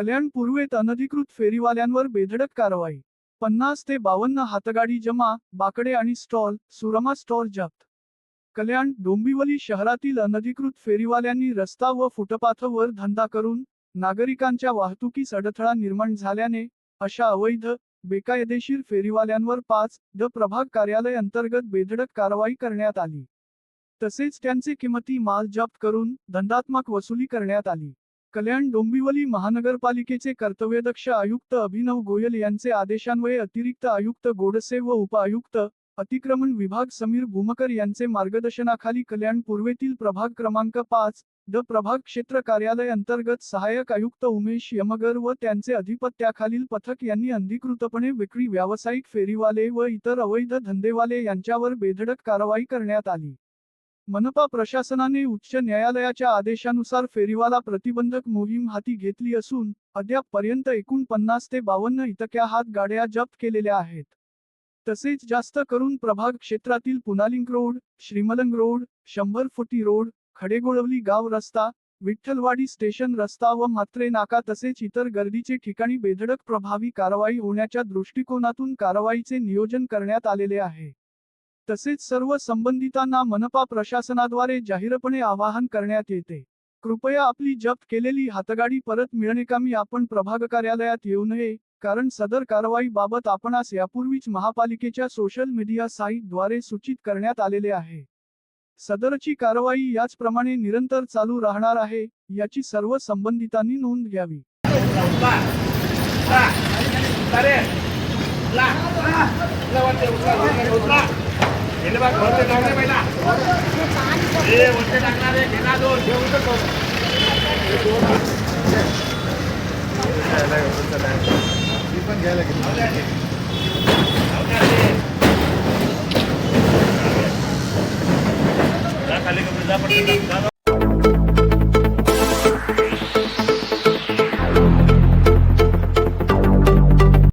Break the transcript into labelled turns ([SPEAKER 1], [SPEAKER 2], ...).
[SPEAKER 1] कल्याण पूर्वेत अनधिकृत फेरीवाल्यांवर बेधडक कारवाई. पन्नास ते बावन्न हातगाडी जमा बाकडे आणि स्टॉल सुरमा स्टॉल जप्त. कल्याण डोंबिवली शहरातील अनधिकृत फेरीवाल्यांनी रस्ता व फुटपाथवर धंदा करून नागरिकांच्या वाहतुकीस अडथळा निर्माण झाल्याने अशा अवैध बेकायदेशीर फेरीवाल्यांवर पाच द प्रभाग कार्यालय अंतर्गत बेधडक कारवाई करण्यात आली. तसेच त्यांचे किमती माल जप्त करून धंदात्मक वसुली करण्यात आली. कल्याण डोंबिवली महानगरपालिकेचे कर्तव्यदक्ष आयुक्त अभिनव गोयल यांचे आदेशान्वये अतिरिक्त आयुक्त गोडसे व उपआयुक्त अतिक्रमण विभाग समीर भूमकर यांचे मार्गदर्शनाखाली कल्याण पूर्वेतील प्रभाग क्रमांक पाच द प्रभाग क्षेत्र कार्यालय अंतर्गत सहाय्यक आयुक्त उमेश यमगर व त्यांचे अधिपत्याखालील पथक यांनी अधिकृतपणे विक्री व्यावसायिक फेरीवाले व इतर अवैध धंदेवाले यांच्यावर बेधडक कारवाई करण्यात आली. मनपा प्रशासनाने उच्च न्यायालयाच्या आदेशानुसार फेरीवाला प्रतिबंधक मोहीम हाती घेतली असून अद्याप पर्यंत एकूण पन्नास ते बावन्न इतक्या हात गाड्या जप्त केलेल्या आहेत. तसेच जास्त करून प्रभाग क्षेत्रातील पुनालिंक रोड श्रीमलंग रोड शंभर फुटी रोड खडेगोळवली गाव रस्ता विठ्ठलवाडी स्टेशन रस्ता व मात्रे नाका तसेच इतर गर्दीचे ठिकाणी बेधडक प्रभावी कारवाई होण्याच्या दृष्टिकोनातून कारवाईचे नियोजन करण्यात आलेले आहे. तसेच सर्व संबंधितांना मनपा प्रशासनाद्वारे जाहीरपणे आवाहन करण्यात येते कृपया आपली जप्त केलेली हातगाडी परत मिळणेकामी आपण प्रभाग कार्यालयात येऊ नये कारण सदर कारवाई बाबत आपणास यापूर्वीच महापालिकेच्या सोशल मीडिया साईटद्वारे सूचित करण्यात आलेले आहे सदरची कारवाई याचप्रमाणे निरंतर चालू राहणार आहे याची सर्व संबंधितांनी नोंद घ्यावी
[SPEAKER 2] खाली कपडे जा पटकन जा, जा, जा.